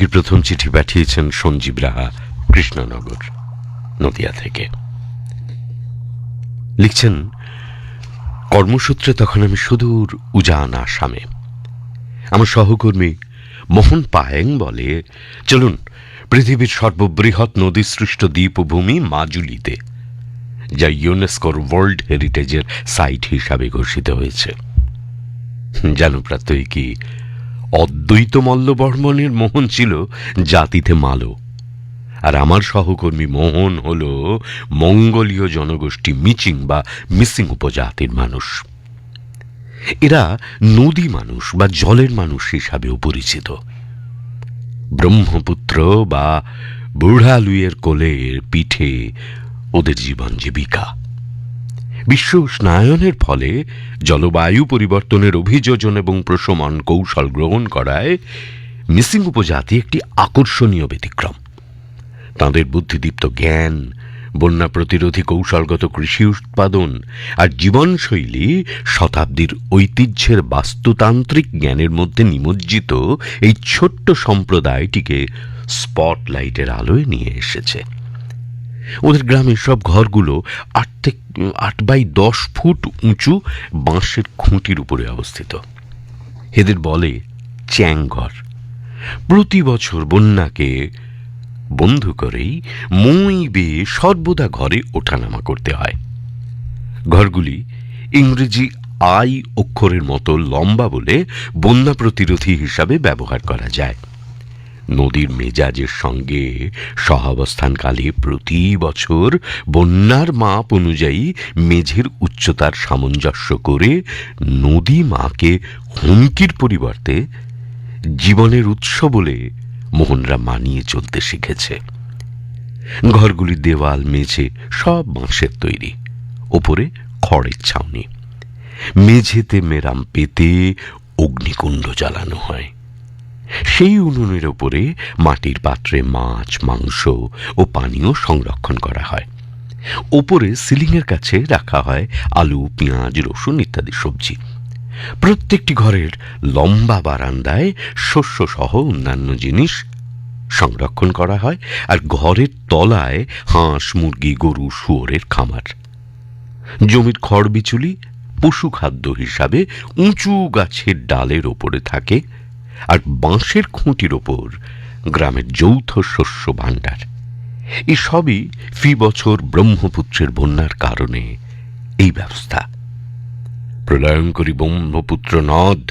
আজকের প্রথম চিঠি পাঠিয়েছেন সঞ্জীব রাহা, কৃষ্ণনগর, নদিয়া থেকে। লিখছেন, কর্মসূত্রে তখন আমি সুদূর উজান আসামে। আমার সহকর্মী মোহন পায়েং বলে, চলুন, পৃথিবীর সর্ববৃহৎ নদীসৃষ্ট দ্বীপভূমি মাজুলিতে, যা ইউনেস্কোর ওয়ার্ল্ড হেরিটেজের সাইট হিসাবে ঘোষিত হয়েছে। জানুপ্রাত্যই কি অদ্বৈত মল্লবর্মণের মোহন ছিল জাতিতে মালো। আর আমার সহকর্মী মোহন হল মঙ্গলীয় জনগোষ্ঠী মিচিং বা মিসিং উপজাতির মানুষ। এরা নদী মানুষ বা জলের মানুষ হিসাবেও পরিচিত। ব্রহ্মপুত্র বা বুড়ালুয়ের কোলের পিঠে ওদের জীবন জীবিকা। বিশ্ব উষ্ণায়নের ফলে জলবায়ু পরিবর্তনের অভিযোজন এবং প্রশমন কৌশল গ্রহণ করায় মিসিং উপজাতি একটি আকর্ষণীয় ব্যতিক্রম। তাঁদের বুদ্ধিদীপ্ত জ্ঞান, বন্যা প্রতিরোধী কৌশলগত কৃষি উৎপাদন আর জীবনশৈলী শতাব্দীর ঐতিহ্যের বাস্তুতান্ত্রিক জ্ঞানের মধ্যে নিমজ্জিত এই ছোট্ট সম্প্রদায়টিকে স্পটলাইটের আলোয় নিয়ে এসেছে। ওদের গ্রামের সব ঘরগুলো আট থেকে, আট বাই দশ ফুট উঁচু বাঁশের খুঁটির উপরে অবস্থিত। এদের বলে চ্যাংঘর। প্রতি বছর বন্যাকে বন্ধু করেই মই বেয়ে সর্বদা ঘরে ওঠানামা করতে হয়। ঘরগুলি ইংরেজি আই অক্ষরের মতো লম্বা বলে বন্যা প্রতিরোধী হিসাবে ব্যবহার করা যায়। নদীর মেজাজের সঙ্গে সহাবস্থানকালে প্রতি বছর বন্যার মাপ অনুযায়ী মেঝের উচ্চতার সামঞ্জস্য করে নদী মাকে হুমকির পরিবর্তে জীবনের উৎস বলে মোহনরা মানিয়ে চলতে শিখেছে। ঘরগুলির দেওয়াল, মেঝে সব বাঁশের তৈরি, ওপরে খড়ের ছাউনি। মেঝেতে মেরাম পেতে অগ্নিকুণ্ড জ্বালানো হয়। সেই উনুনের ওপরে মাটির পাত্রে মাছ, মাংস ও পানীয় সংরক্ষণ করা হয়। ওপরে সিলিংয়ের কাছে রাখা হয় আলু, পেঁয়াজ, রসুন ইত্যাদি সবজি। প্রত্যেকটি ঘরের লম্বা বারান্দায় শস্য সহ অন্যান্য জিনিস সংরক্ষণ করা হয় আর ঘরের তলায় হাঁস, মুরগি, গরু, শুয়োরের খামার। জমির খড় বিচুলি পশু খাদ্য হিসাবে উঁচু গাছের ডালের ওপরে থাকে আর বাঁশের খুঁটির ওপর গ্রামের যৌথ শস্য ভাণ্ডার। এসবই ফি বছর ব্রহ্মপুত্রের বন্যার কারণে এই ব্যবস্থা। প্রলয়ঙ্করী ব্রহ্মপুত্র নদ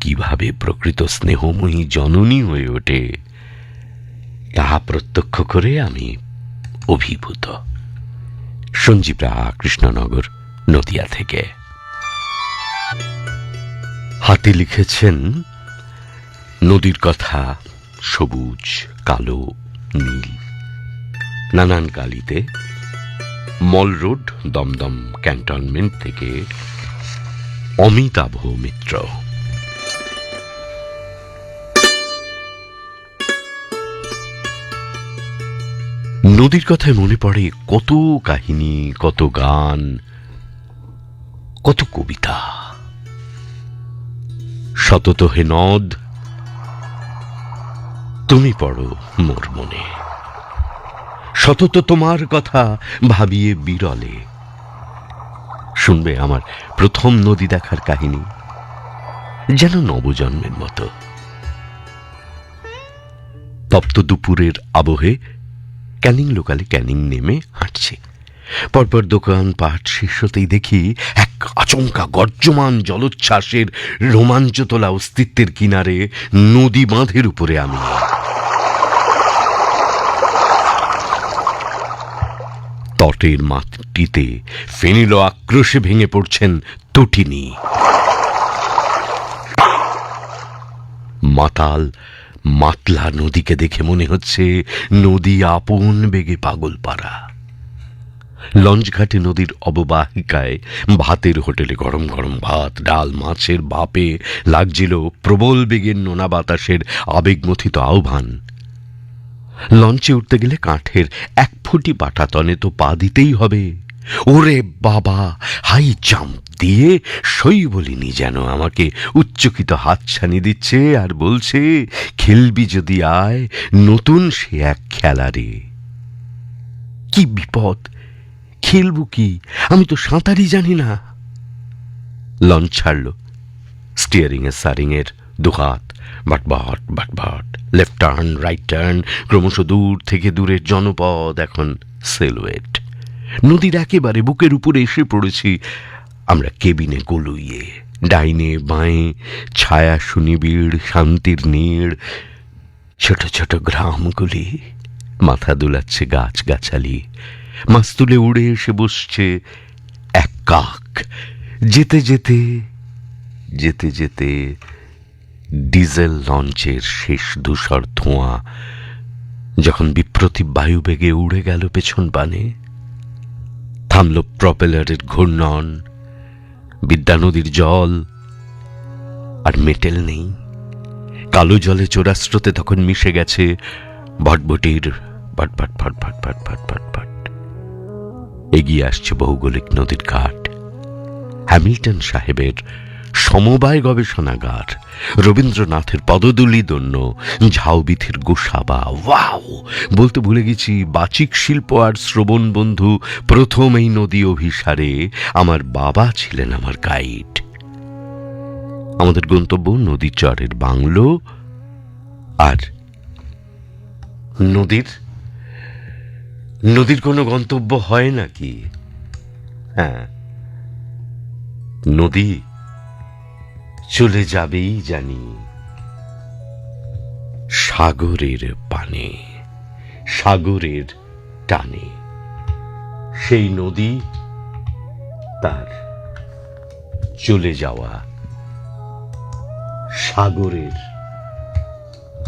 কীভাবে প্রকৃত স্নেহময়ী জননী হয়ে ওঠে, তাহা প্রত্যক্ষ করে আমি অভিভূত। সঞ্জীব রা কৃষ্ণনগর, নদিয়া থেকে। হাতে লিখেছেন নদীর কথা, সবুজ, কালো, নীল। নানান কালিতে মল রোড, দমদম ক্যান্টনমেন্ট থেকে অমিতাভ মিত্র। নদীর কথায় মনে পড়ে কত কাহিনী, কত গান, কত কবিতা। শতত হে নদ তুমি পড়ো মোর মনে। শতত তোমার কথা ভাবিয়ে বিরলে। শুনবে আমার প্রথম নদী দেখার কাহিনী, যেন নবজন্মের মতো। তপ্ত দুপুরের আবহে ক্যানিং লোকালে ক্যানিং নেমে হাঁটছি। পরপর দোকান, পাট শেষ হতেই দেখি এক আচমকা গর্জমান জলোচ্ছ্বাসের রোমাঞ্চ তোলা অস্তিত্বের কিনারে নদী বাঁধের উপরে আমি। তটের মাটিতে ফেনিল আক্রোশে ভেঙে পড়ছেন তটিনী। মাতাল, মাতলা নদীকে দেখে মনে হচ্ছে নদী আপন বেগে পাগল পাড়া লঞ্চঘাটে নদীর অববাহিকায় ভাতের হোটেলে গরম গরম ভাত, ডাল, মাছের বাপে লাগছিল প্রবল বেগের নোনা বাতাসের আবেগমথিত আহ্বান। লঞ্চে উঠতে গেলে কাঠের এক ফুটি পাঠাতনে তো পা দিতেই হবে। ওরে বাবা, হাই জাম্প দিয়ে সই বলিনি যেন আমাকে। উচ্চকিত হাতছানি দিচ্ছে আর বলছে, খেলবি যদি আয়, নতুন সে এক খেলা রে কি বিপদ খেলব কি? আমি তো সাঁতারই জানি না। লঞ্চ ছাড়ল। স্টিয়ারিং এর সারিং এর দুহাত বাটবাট বাটবাট লেফট টার্ন রাইট টার্ন ক্রমশ দূর থেকে দূরের জনপদ, এখন সেলুয়েট নদীর একেবারে বুকের উপরে এসে পড়েছি। আমরা কেবিনে গলুইয়ে, ডাইনে বাঁয়ে, ছায়া সুনিবিড়, শান্তির নীড়, ছোট ছোট গ্রামগুলি। মাথা দুলাচ্ছে গাছগাছালি মাস্তুলে উড়ে এসে বসছে এক কাক। যেতে যেতে যেতে যেতে ডিজেল লঞ্চের শেষ ধূসর ধোঁয়া যখন বিপ্রতি বায়ুবেগে উড়ে গেল পেছন বানে, থামল প্রপেলারের ঘূর্ণন। বিদ্যা নদীর জল আর মেটেল নেই। কালো জলে চোরাস্রোতে তখন মিশে গেছে ভটভটির ভট ভট ভট ভট ভট ভট এগিয়ে আসছে ভৌগোলিক নদীর ঘাট। হ্যামিল্টন সাহেবের সমবায় গবেষণাগার, রবীন্দ্রনাথের পদদুলি দন্য, ঝাউবিথির গোসাবা, ওয়াও! বলতে ভুলে গেছি, বাচিক শিল্প আর শ্রবণ বন্ধু প্রথম এই নদী অভিসারে আমার বাবা ছিলেন আমার গাইড। আমাদের গন্তব্য নদী চরের বাংলো আর নদীর নদীর কোনো গন্তব্য হয় নাকি? হ্যাঁ। নদী চলে যাবেই জানি। সাগরের পানে, সাগরের টানে। সেই নদী তার চলে যাওয়া সাগরের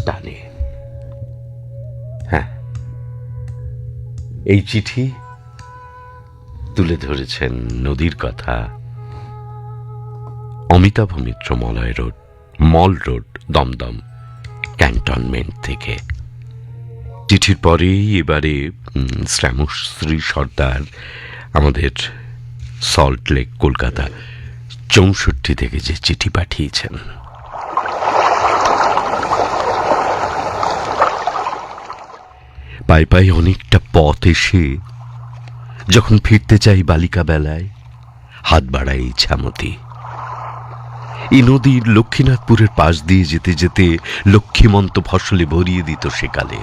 টানে। এই চিঠি তুলে ধরেছেন নদীর কথা, Amitabh Mitra Malay road, mall road, Dum Dum cantonment থেকে। চিঠির পরেই এবারে শ্যামশ্রী সর্দার আমাদের সল্ট লেক, কলকাতা চৌষট্টি থেকে যে চিঠি পাঠিয়েছেন। পাই পাই অনেকটা পথ এসে যখন ফিরতে চাই বালিকা বেলায়, হাত বাড়াই ইচ্ছামতি এই নদীর লক্ষ্মীনাথপুরের পাশ দিয়ে যেতে যেতে লক্ষ্মীমন্ত ফসলে ভরিয়ে দিত সেকালে।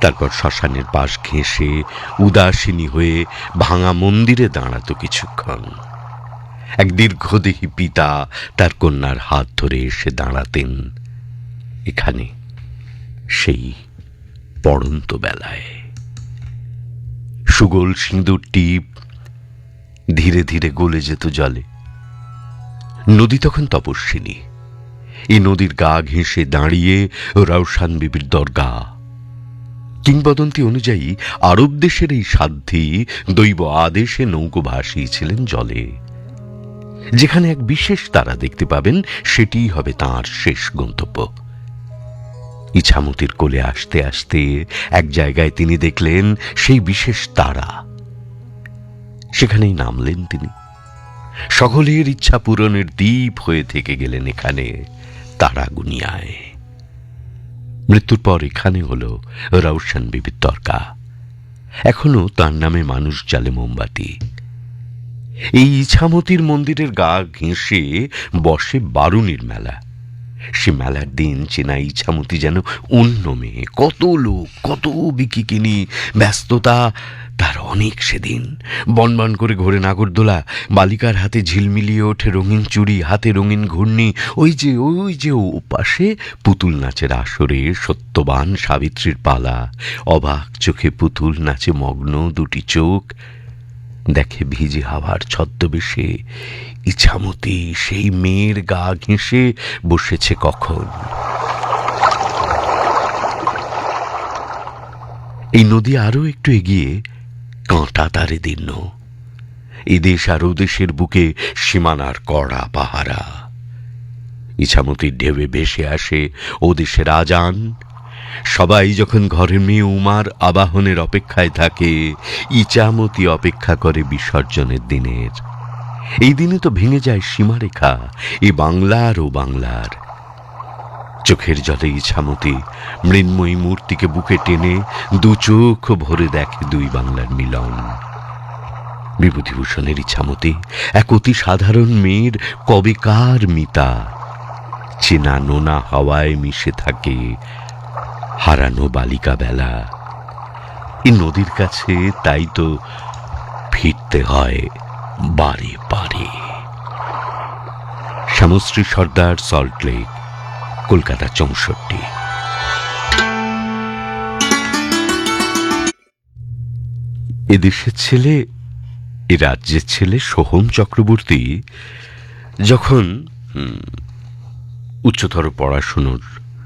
তারপর শ্মশানের পাশ ঘেঁষে উদাসিনী হয়ে ভাঙা মন্দিরে দাঁড়াতো কিছুক্ষণ। এক দীর্ঘদেহী পিতা তার কন্যার হাত ধরে এসে দাঁড়াতেন। এখানে সেই পড়ন্ত বেলায়। সুগোল সিঁদুর টিপ ধীরে ধীরে গলে যেত জলে। নদী তখন তপস্বিনী। এই নদীর গা ঘেঁষে দাঁড়িয়ে রওশান বিবির দরগা। কিংবদন্তি অনুযায়ী আরব দেশের এই সাধ্যী দৈব আদেশে নৌকো ভাসিয়েছিলেন জলে। যেখানে এক বিশেষ তারা দেখতে পাবেন, সেটিই হবে তার শেষ গন্তব্য। ইছামতির কোলে আসতে আসতে এক জায়গায় তিনি দেখলেন সেই বিশেষ তারা। সেখানেই নামলেন তিনি। সকলের ইচ্ছা পূরণের দ্বীপ হয়ে থেকে গেলেন এখানে তারা গুনিয়ায় মৃত্যুর পর এখানে হলো রওশন বিবির তর্কা। এখনও তার নামে মানুষ জালে মোমবাতি। এই ইছামতির মন্দিরের গা ঘেঁষে বসে বারুণীর মেলা। সে মেলার দিন চেনা ইছামতি যেন অন্য মেয়ে। কত লোক, কত বিকিকিনি ব্যস্ততা তার অনেক সেদিন। বনবন করে ঘোরে নাগরদোলা, বালিকার হাতে ঝিলমিলিয়ে ওঠে রঙিন চুড়ি, হাতে রঙিন ঘূর্ণি। ওই যে ওই যে ও পাশে পুতুল নাচের আসরে সত্যবান সাবিত্রীর পালা। অবাক চোখে পুতুল নাচে মগ্ন দুটি চোখ। দেখে ভিজে হাওয়ার ছদ্মবেশে ইছামতি সেই মেয়ের গা ঘেঁষে বসেছে কখন। এই নদী আরও একটু এগিয়ে কাঁটা তারে দীর্ণ। এদেশ আর ওদেশের বুকে সীমানার কড়া পাহারা। ইছামতির ঢেউয়ে ভেসে আসে ও দেশের আজান সবাই যখন ঘরের মেয়ে উমার আবাহনের অপেক্ষায় থাকে, ইচামতি অপেক্ষা করে বিসর্জনের দিনের। এই দিনে তো ভেঙে যায় সীমারেখা এই বাংলার ও বাংলার। চোখের জলে ইছামতি মৃন্ময়ী মূর্তিকে বুকে টেনে দু চোখ ভরে দেখে দুই বাংলার মিলন। বিভূতিভূষণের ইছামতি এক অতি সাধারণ মেয়ের কবেকার মিতা। চেনা নোনা হাওয়ায় মিশে থাকে হারানো বালিকা বেলা এই নদীর কাছে তাই তো ফিরতে হয় বারে বারে শ্যামশ্রী সর্দার সল্টলেক কলকাতা চৌষট্টি। এদেশের ছেলে, এ রাজ্যের ছেলে সোহম চক্রবর্তী যখন উচ্চতর পড়াশুনোর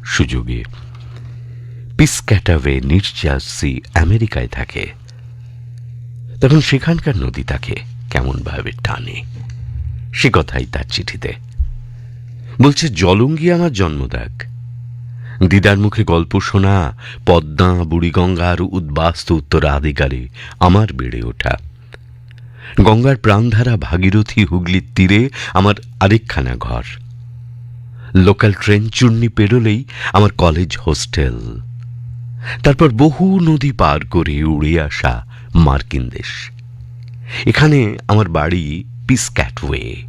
সুযোগে পিসক্যাটাওয়ে নির্জার্সি আমেরিকায় থাকে। তখন সেখানকার নদী তাকে কেমনভাবে টানে, সে কথাই তার চিঠিতে। বলছে, জলঙ্গি আমার জন্মদাগ। দিদার মুখে গল্প শোনা, পদ্মা বুড়িগঙ্গার উদ্বাস্তু উত্তরাধিকারে আমার বেড়ে ওঠা। গঙ্গার প্রাণধারা ভাগীরথী হুগলির তীরে আমার আরেকখানা ঘর। লোকাল ট্রেন চূর্ণি পেরোলেই আমার কলেজ হোস্টেল। তারপর বহু নদী পার করে উড়ে আসা মার্কিন দেশ। এখানে আমার বাড়ি পিসক্যাটওয়ে।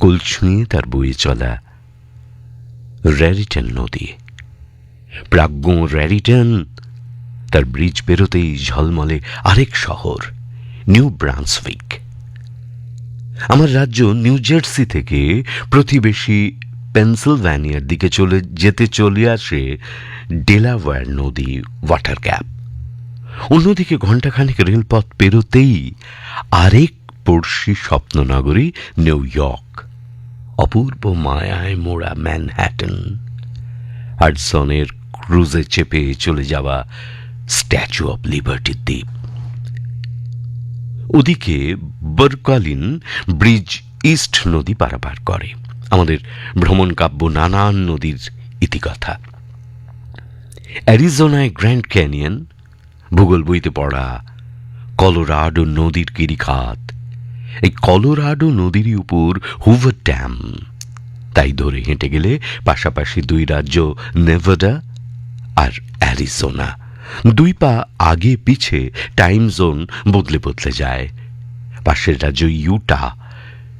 কোল ছুঁয়ে তার বয়ে চলা র্যারিটন নদী। প্রাজ্ঞ র্যারিটন তার ব্রিজ পেরোতেই ঝলমলে আরেক শহর, নিউ ব্রান্সউইক। আমার রাজ্য নিউ জার্সি থেকে প্রতিবেশী পেনসিলভ্যানিয়ার দিকে চলে যেতে চলে আসে ডেলাওয়্যার নদী ওয়াটার গ্যাপ অন্যদিকে ঘণ্টাখানেক রেলপথ পেরোতেই আরেক পড়শি স্বপ্ননগরী, নিউ ইয়র্ক। অপূর্ব মায়ায় মোড়া ম্যানহ্যাটন। হাডসনের ক্রুজে চেপে চলে যাওয়া স্ট্যাচু অব লিবার্টির দ্বীপ। ওদিকে বরকালিন ব্রিজ ইস্ট নদী পারাপার করে। আমাদের ভ্রমণ কাব্য নানান নদীর ইতিকথা। অ্যারিজোনায় গ্র্যান্ড ক্যানিয়ন, ভূগোল বইতে পড়া কলোরাডো নদীর গিরিখাত এই কলোরাডো নদীর উপর হুভার ড্যাম। তাই ধরে হেঁটে গেলে পাশাপাশি দুই রাজ্য নেভাডা আর অ্যারিজোনা। দুই পা আগে পিছে টাইম জোন বদলে বদলে যায়। পাশের রাজ্য ইউটা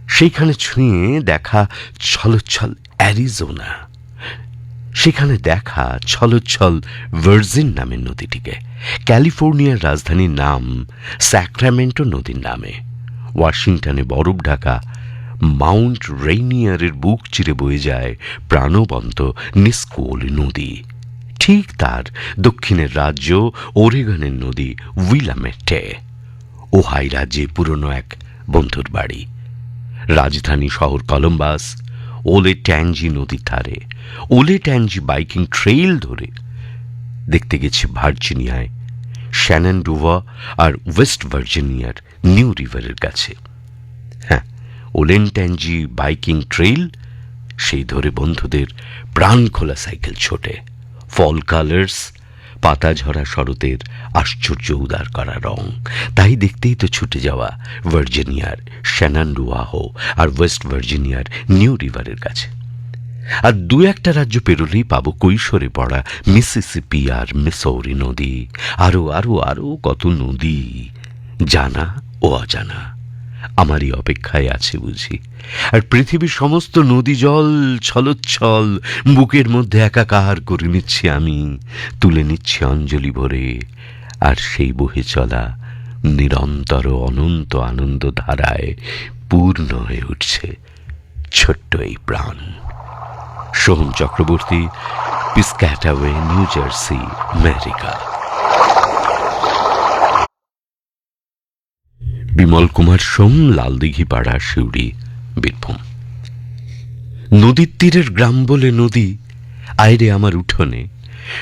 সেইখানে ছুঁয়ে দেখা ছলচ্ছল অ্যারিজোনা। সেখানে দেখা ছলচ্ছল ভার্জিন নামের নদীটিকে। ক্যালিফোর্নিয়ার রাজধানীর নাম স্যাক্রামেন্টো নদীর নামে। ওয়াশিংটনে বরফ ঢাকা, মাউন্ট রেইনিয়ারের বুক চিরে বয়ে যায় প্রাণবন্ত নিস্কোল নদী। ঠিক তার দক্ষিণের রাজ্য ওরেগনের নদী উইলামেটে। ওহাই রাজ্যে পুরনো এক বন্ধুর বাড়ি। রাজধানী শহর কলম্বাস, ওলে ট্যাঞ্জি নদীর ধারে। ওলে ট্যাঞ্জি বাইকিং ট্রেইল ধরে দেখতে গেছে ভার্জিনিয়ায় শ্যানান্ডোভা আর ওয়েস্ট ভার্জিনিয়ার নিউ রিভারের কাছে। হ্যাঁ ওলেন ট্যাঞ্জি বাইকিং ট্রেইল সেই ধরে বন্ধুদের প্রাণ খোলা সাইকেল ছোটে। ফল কালার্স পাতা ঝরা শরতের আশ্চর্য উদার করা রং। তাই দেখতেই তো ছুটে যাওয়া ভার্জিনিয়ার শ্যানান্ডুয়াহো আর ওয়েস্ট ভার্জিনিয়ার নিউ রিভারের কাছে। আর দু একটা রাজ্য পেরোলেই পাবো কৈশোরে পড়া মিসিসিপি আর মিসৌরি নদী। আরও আরও আরও কত নদী, জানা ও অজানা। আমারই অপেক্ষায় আছে বুঝি। আর পৃথিবীর সমস্ত নদী জল, ছলচ্ছল, বুকের মধ্যে একাকার করে নিচ্ছি আমি, তুলে নিচ্ছি অঞ্জলি ভরে, আর সেই বহে চলা নিরন্তর অনন্ত আনন্দ ধারায় পূর্ণ হয়ে উঠছে ছোট্ট এই প্রাণ। Soham Chakraborty Piscataway New Jersey, America. Bimal Kumar Som, Laldighi পাড়া শিউড়ি বীরভূম। নদীর তীরের গ্রাম বলে নদী, আইরে আমার উঠোনে।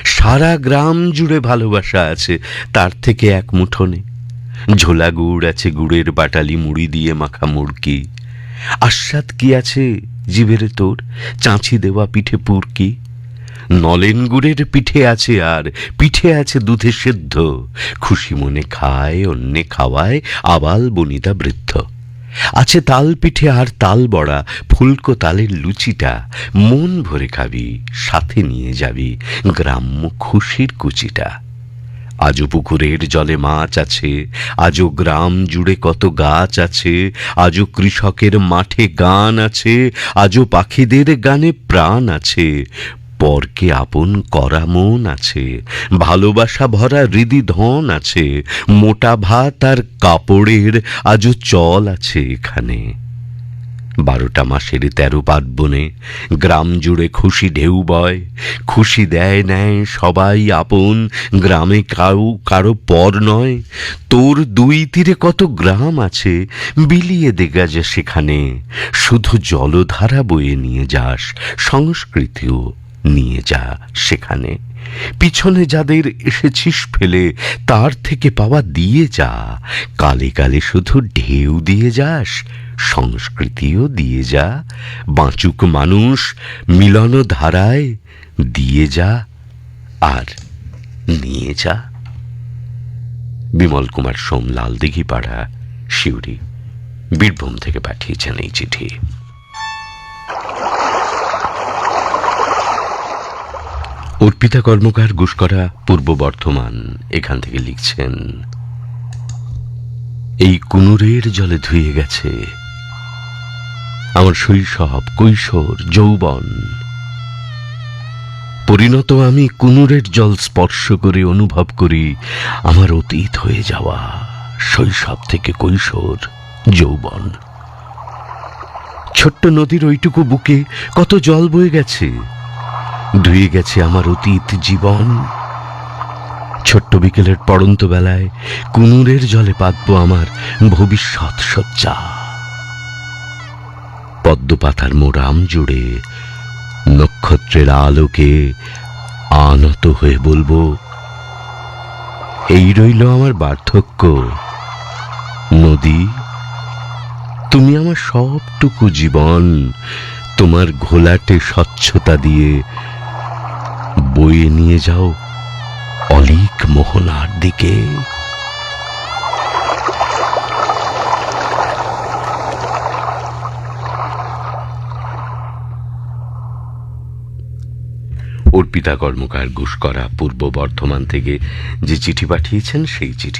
সারা গ্রাম জুড়ে ভালোবাসা আছে, তার থেকে এক মুঠোনে। ঝোলা গুড় আছে গুড়ের বাটালি, মুড়ি দিয়ে মাখা মুড়কি আস্বাদ কি আছে জিভের তোর, চাঁচি দেওয়া পিঠে পুরকি। নলেন গুড়ের পিঠে আছে আর পিঠে আছে দুধে সেদ্ধ। খুশি মনে খায়, অন্যে খাওয়ায়, আবাল বনিতা বৃদ্ধ। আছে তাল পিঠে আর তাল বড়া, ফুলকো তালের লুচিটা। মন ভরে খাবি, সাথে নিয়ে যাবি, গ্রাম্য খুশির কুচিটা। আজও পুকুরের জলে মাছ আছে, আজও গ্রাম জুড়ে কত গাছ আছে, আজও কৃষকের মাঠে গান আছে, আজও পাখিদের গানে প্রাণ আছে। পরকে আপন করা মন আছে, ভালোবাসা ভরা হৃদি ধন আছে, মোটা ভাত আর কাপড়ের আজও চল আছে এখানে। বারোটা মাসের তেরো পার্বণে গ্রাম জুড়ে খুশি ঢেউ বয়, খুশি দেয় নেয় সবাই আপন, গ্রামে কাউ, কারও পর নয়, তোর দুই তীরে কত গ্রাম আছে, বিলিয়ে দেগা যে সেখানে, শুধু জলধারা বয়ে নিয়ে যাস সংস্কৃতিও। নিয়ে যা সেখানে। পিছনে যাদের এসেছিস ফেলে, তার থেকে পাওয়া দিয়ে যা। কালে কালে শুধু ঢেউ দিয়ে যাস, সংস্কৃতিও দিয়ে যা। বাঁচুক মানুষ মিলন ধারায় দিয়ে যা আর নিয়ে যা। বিমল কুমার সোম লাল দিঘিপাড়া শিউরি বীরভূম থেকে পাঠিয়েছেন এই চিঠি। অর্পিতা কর্মকার গুসকরা পূর্ব বর্ধমান এখান থেকে লিখছেন, এই কুনুরের জলে ধুয়ে গেছে। আমার শৈশব কৈশোর, যৌবন। পরিণত আমি কুনুরের জল স্পর্শ করে অনুভব করি, আমার অতীত হয়ে যাওয়া শৈশব থেকে কৈশোর, যৌবন। ছোট্ট নদীর ওইটুকু বুকে কত জল বয়ে গেছে ধুয়ে গেছে আমার অতীত জীবন। ছোট্ট বিকেলের পড়ন্ত বেলায় কুনুরের জলে পাতব আমার ভবিষ্যৎ সজ্জা পদ্মপাতার মোরাম জুড়ে নক্ষত্রের আলোকে আনত হয়ে বলব, এই রইল আমার বার্ধক্য। নদী, তুমি আমার সবটুকু জীবন। তোমার ঘোলাটে স্বচ্ছতা দিয়ে বয়ে নিয়ে যাও অলিক মোহনার দিকে। অর্পিতা কর্মকার ঘুষ করা পূর্ব বর্ধমান থেকে যে চিঠি পাঠিয়েছেন সেই চিঠি।